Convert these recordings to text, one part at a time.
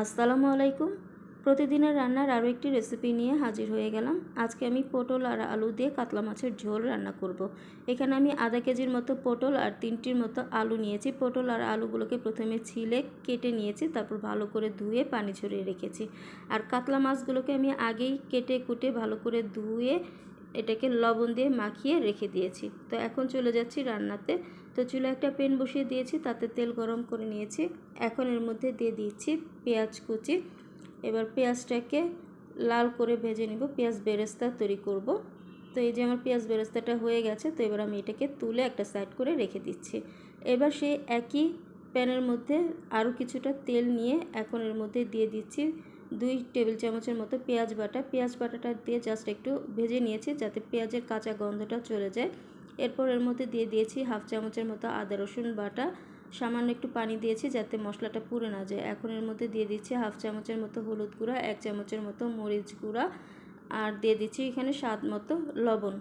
আসসালামু আলাইকুম। প্রতিদিনের রান্নার আরও একটি রেসিপি নিয়ে হাজির হয়ে গেলাম। আজকে আমি পটল আর আলু দিয়ে কাতলা মাছের ঝোল রান্না করব। এখানে আমি আধা কেজির মতো পটল আর তিনটির মতো আলু নিয়েছি। পটল আর আলুগুলোকে প্রথমে ছিলে, কেটে নিয়েছি, তারপর ভালো করে ধুয়ে পানি ঝরিয়ে রেখেছি। আর কাতলা মাছগুলোকে আমি আগেই কেটে কুটে ভালো করে ধুয়ে এটাকে লবণ দিয়ে মাখিয়ে রেখে দিয়েছি। তো এখন চলে যাচ্ছি রান্নাতে। তো চুলে একটা পেন বসিয়ে দিয়েছি, তাতে তেল গরম করে নিয়েছি। এখন এর মধ্যে দিয়ে দিচ্ছি পেঁয়াজ কুচি। এবার পেঁয়াজটাকে লাল করে ভেজে নিব, পেঁয়াজ বেরেস্তা তৈরি করব। তো এই যে আমার পেঁয়াজ বেরেস্তাটা হয়ে গেছে, তো এবার আমি এটাকে তুলে একটা সাইড করে রেখে দিচ্ছি। এবার সেই একই প্যানের মধ্যে আরও কিছুটা তেল নিয়ে এখন এর মধ্যে দিয়ে দিচ্ছি দুই টেবিল চামচের মতো পেঁয়াজ বাটা, পেঁয়াজ বাটাটা দিয়ে জাস্ট একটু ভেজে নিয়েছি যাতে পেঁয়াজের কাঁচা গন্ধটা চলে যায়। এরপর এর মধ্যে দিয়ে দিয়েছি হাফ চামচের মতো আদা, রসুন বাটা। সামান্য একটু পানি দিয়েছি যাতে মশলাটা পুড়ে না যায়। এখন এর মধ্যে দিয়ে দিচ্ছি হাফ চামচের মতো হলুদ গুঁড়া, এক চামচের মতো মরিচ গুঁড়া। আর দিয়ে দিচ্ছি এখানে স্বাদ মতো লবণ।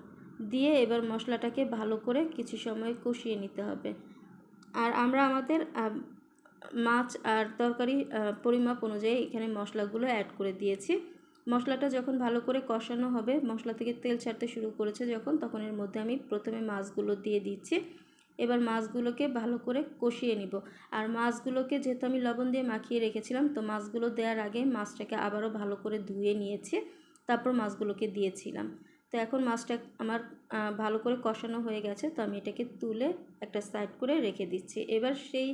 দিয়ে এবার মশলাটাকে ভালো করে কিছু সময় কষিয়ে নিতে হবে। আর আমরা আমাদের মাছ আর তরকারি পরিমাপ অনুযায়ী এখানে মশলাগুলো অ্যাড করে দিয়েছি। মশলাটা যখন ভালো করে কষানো হবে, মশলা থেকে তেল ছাড়তে শুরু করেছে যখন, তখন এর মধ্যে আমি প্রথমে মাছগুলো দিয়ে দিচ্ছি। এবার মাছগুলোকে ভালো করে কষিয়ে নিব। আর মাছগুলোকে যেহেতু আমি লবণ দিয়ে মাখিয়ে রেখেছিলাম, তো মাছগুলো দেওয়ার আগে মাছটাকে আবারও ভালো করে ধুয়ে নিয়েছি, তারপর মাছগুলোকে দিয়েছিলাম। তো এখন মাছটা আমার ভালো করে কষানো হয়ে গেছে, তো আমি এটাকে তুলে একটা সাইড করে রেখে দিচ্ছি। এবার সেই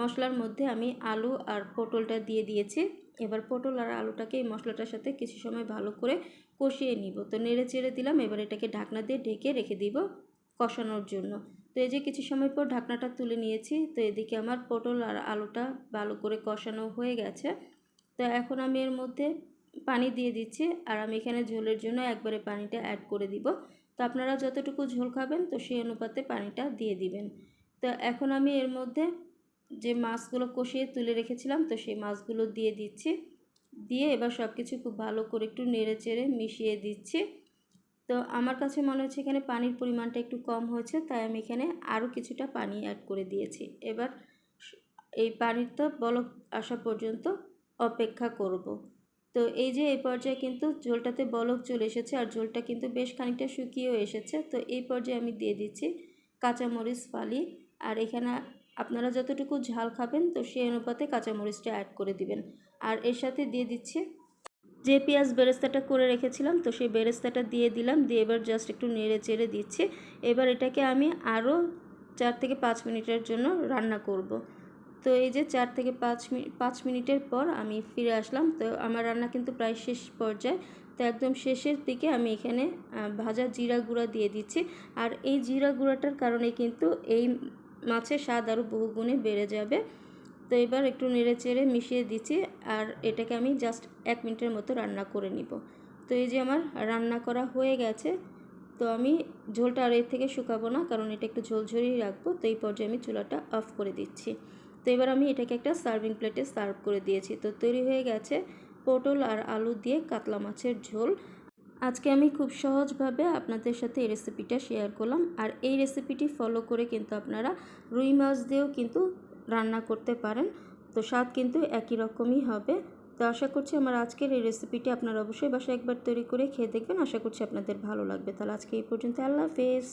মশলার মধ্যে আমি আলু আর পটলটা দিয়ে দিয়েছি। এবার পটল আর আলুটাকে এই মশলাটার সাথে কিছু সময় ভালো করে কষিয়ে নিব। তো নেড়ে চেড়ে দিলাম, এবার এটাকে ঢাকনা দিয়ে ঢেকে রেখে দিব কষানোর জন্য। তো এই যে কিছু সময় পর ঢাকনাটা তুলে নিয়েছি, তো এদিকে আমার পটল আর আলুটা ভালো করে কষানো হয়ে গেছে। তো এখন আমি এর মধ্যে পানি দিয়ে দিচ্ছি, আর আমি এখানে ঝোলের জন্য একবারে পানিটা অ্যাড করে দিব। তো আপনারা যতটুকু ঝোল খাবেন, তো সেই অনুপাতে পানিটা দিয়ে দিবেন। তো এখন আমি এর মধ্যে যে মাছগুলো কষিয়ে তুলে রেখেছিলাম, তো সেই মাছগুলো দিয়ে দিচ্ছি। দিয়ে এবার সব কিছু খুব ভালো করে একটু নেড়ে চেড়ে মিশিয়ে দিচ্ছি। তো আমার কাছে মনে হচ্ছে এখানে পানির পরিমাণটা একটু কম হয়েছে, তাই আমি এখানে আরও কিছুটা পানি অ্যাড করে দিয়েছি। এবার এই পানিটা বলক আসা পর্যন্ত অপেক্ষা করব। তো এই যে এই পর্যায়ে কিন্তু ঝোলটাতে বলক চলে এসেছে, আর ঝোলটা কিন্তু বেশ খানিকটা শুকিয়েও এসেছে। তো এই পর্যায়ে আমি দিয়ে দিচ্ছি কাঁচামরিচ ফালি, আর এখানে আপনারা যতটুকু ঝাল খাবেন, তো সেই অনুপাতে কাঁচামরিচটা অ্যাড করে দিবেন। আর এর সাথে দিয়ে দিচ্ছি, যে পেঁয়াজ বেরেস্তাটা করে রেখেছিলাম, তো সেই বেরেস্তাটা দিয়ে দিলাম, দিয়ে এবার জাস্ট একটু নেড়ে চেড়ে দিচ্ছি। এবার এটাকে আমি আরও চার থেকে পাঁচ মিনিটের জন্য রান্না করব। তো এই যে চার থেকে পাঁচ মিনিট পাঁচ মিনিটের পর আমি ফিরে আসলাম, তো আমার রান্না কিন্তু প্রায় শেষ পর্যায়ে। তো একদম শেষের দিকে আমি এখানে ভাজা জিরা গুঁড়া দিয়ে দিচ্ছি। আর এই জিরা গুঁড়াটার কারণে কিন্তু এই মাছের স্বাদ আরও বহুগুণে বেড়ে যাবে। তো এবার একটু নেড়ে চেড়ে মিশিয়ে দিচ্ছি আর এটাকে আমি জাস্ট এক মিনিটের মতো রান্না করে নিব। তো এই যে আমার রান্না করা হয়ে গেছে, তো আমি ঝোলটা আর এর থেকে শুকাবো না কারণ এটা একটু ঝোলঝরিয়ে রাখব, তো এই পর্যায়ে আমি চুলাটা অফ করে দিচ্ছি। তো এবার আমি এটাকে একটা সার্ভিং প্লেটে সার্ভ করে দিয়েছি। তো তৈরি হয়ে গেছে পটল আর আলু দিয়ে কাতলা মাছের ঝোল। আজকে আমি খুব সহজভাবে আপনাদের সাথে এই রেসিপিটা শেয়ার করলাম। আর এই রেসিপিটি ফলো করে কিন্তু আপনারা রুই মাছ দিয়েও কিন্তু রান্না করতে পারেন। তো স্বাদ কিন্তু একই রকমই হবে। তো আশা করছি আমার আজকের এই রেসিপিটি আপনারা অবশ্যই বাসায় একবার তৈরি করে খেয়ে দেখবেন। আশা করছি আপনাদের ভালো লাগবে। তাহলে আজকে এই পর্যন্ত। আল্লাহ হাফেজ।